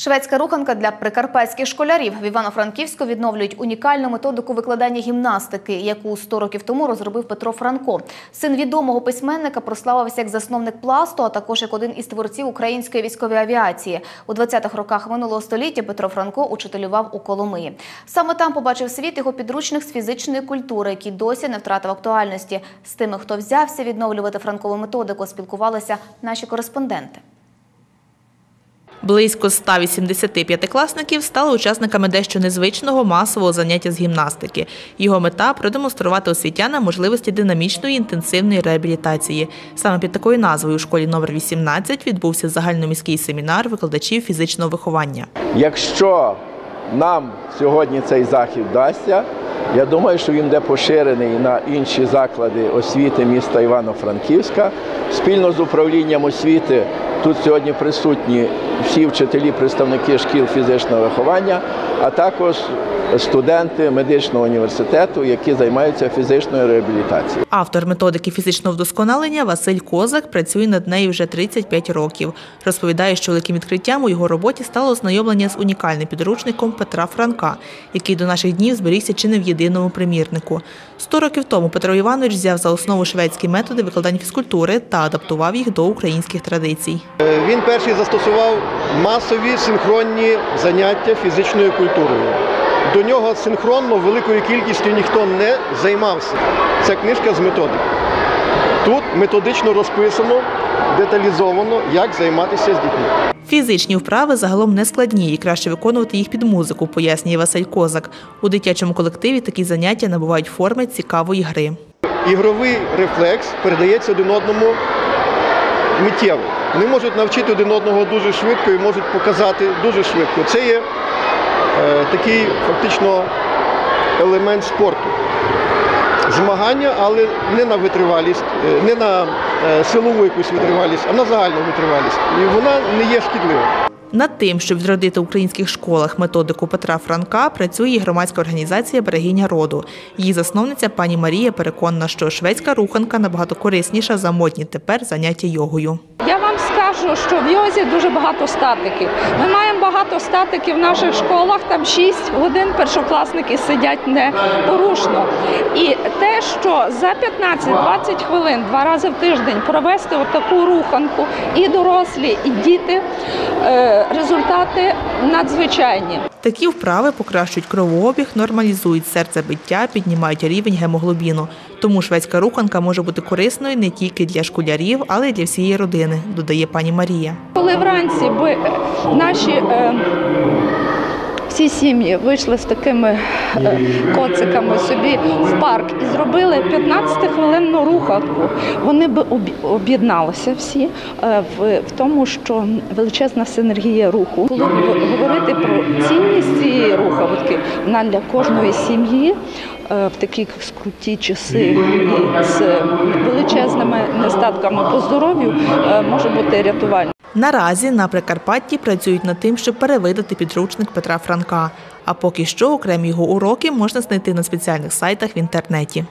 Шведська руханка для прикарпатських школярів в Івано-Франківську відновлюють унікальну методику викладання гімнастики, яку 100 років тому розробив Петро Франко. Син відомого письменника прославився як засновник пласту, а також як один із творців української військової авіації. У 20-х роках минулого століття Петро Франко учителював у Коломиї. Саме там побачив світ його підручник з фізичної культури, який досі не втратив актуальності. З тими, хто взявся відновлювати франкову методику, спілкувалися наші кореспонденти. Близько 185 класників стали учасниками дещо незвичного масового заняття з гімнастики. Його мета продемонструвати освітянам можливості динамічної інтенсивної реабілітації. Саме під такою назвою у школі номер 18 відбувся загальноміський семінар викладачів фізичного виховання. Якщо нам сьогодні цей захід вдасться, я думаю, що він буде поширений на інші заклади освіти міста Івано-Франківська. Спільно з управлінням освіти тут сьогодні присутні всі вчителі, представники шкіл фізичного виховання, а також студенти медичного університету, які займаються фізичною реабілітацією. Автор методики фізичного вдосконалення Василь Козак працює над нею вже 35 років. Розповідає, що великим відкриттям у його роботі стало ознайомлення з унікальним підручником Петра Франка, який до наших днів зберігся чи не в єдиному примірнику. Сто років тому Петро Іванович взяв за основу шведські методи викладання фізкультури та адаптував їх до українських традицій. Е, Він перший застосував масові синхронні заняття фізичною культурою. До нього синхронно великою кількістю ніхто не займався. Це книжка з методики. Тут методично розписано, деталізовано, як займатися з дітьми. Фізичні вправи загалом не складні і краще виконувати їх під музику, пояснює Василь Козак. У дитячому колективі такі заняття набувають форми цікавої гри. Ігровий рефлекс передається один одному миттєво. Вони можуть навчити один одного дуже швидко і можуть показати дуже швидко. Це є такий фактично елемент спорту. Змагання, але не на витривалість, е, не на е, силову якусь витривалість, а на загальну витривалість. І вона не є шкідливою. Над тим, щоб відродити в українських школах методику Петра Франка, працює і громадська організація Берегиня роду. Її засновниця пані Марія переконана, що шведська руханка набагато корисніша за модні тепер заняття йогою. Я вам скажу, що в йозі дуже багато статиків. Ми маємо багато статиків в наших школах, там 6 годин першокласники сидять непорушно. І те, що за 15-20 хвилин два рази в тиждень провести таку руханку і дорослі, і діти, е, результати надзвичайні. Такі вправи покращують кровообіг, нормалізують серцебиття, піднімають рівень гемоглобіну. Тому шведська руханка може бути корисною не тільки для школярів, але й для всієї родини, додає пані Марія. Коли вранці би е, наші е, всі сім'ї вийшли з такими е, коциками собі в парк і зробили 15-хвилинну руханку, вони б об'є- об'єдналися всі в, тому, що величезна синергія руху. Коли говорити про цінність цієї вона для кожної сім'ї. е, В такі скруті часи з величезними нестатками по здоров'ю е, може бути рятувальна. Наразі на Прикарпатті працюють над тим, щоб перевидати підручник Петра Франка. А поки що окремі його уроки можна знайти на спеціальних сайтах в інтернеті.